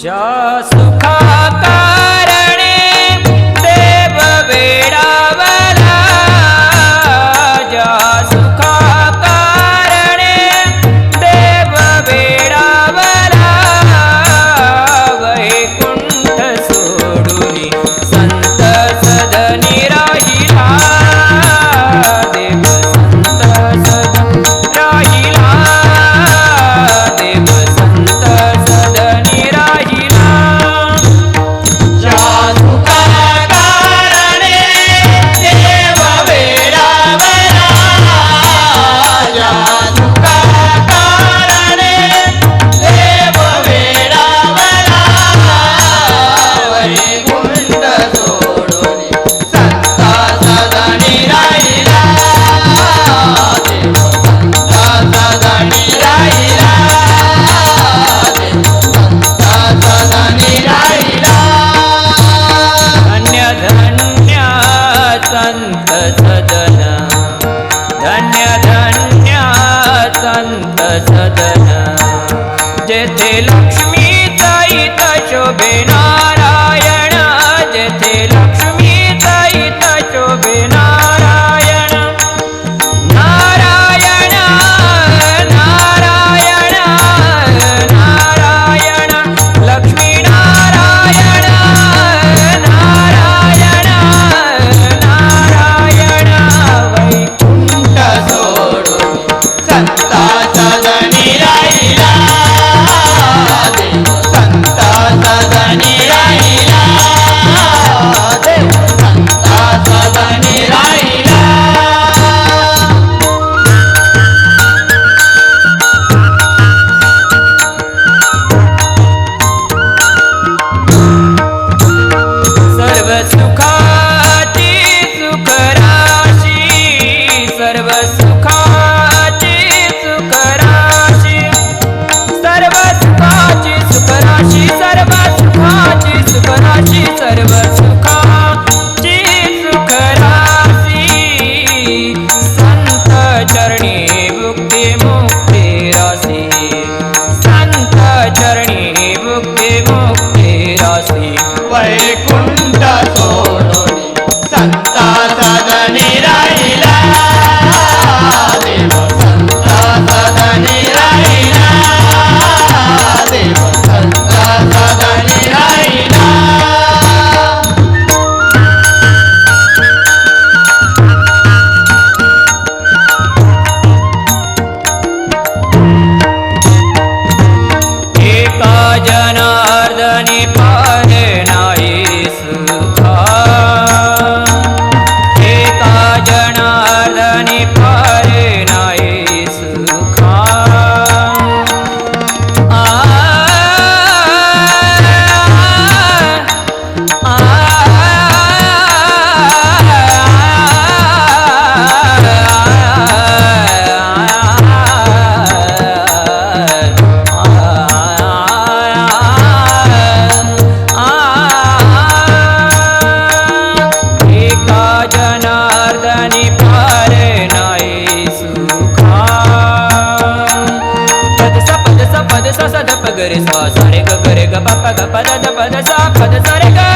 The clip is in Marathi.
जा सुखाता सदन जय लक्ष्मी सर्व सुखाची सुखराशी सर्व सुखाची सा सा ध प ग रे सा सा रे ग ग रे ग प प ग प द ध प द सा प द सा रे ग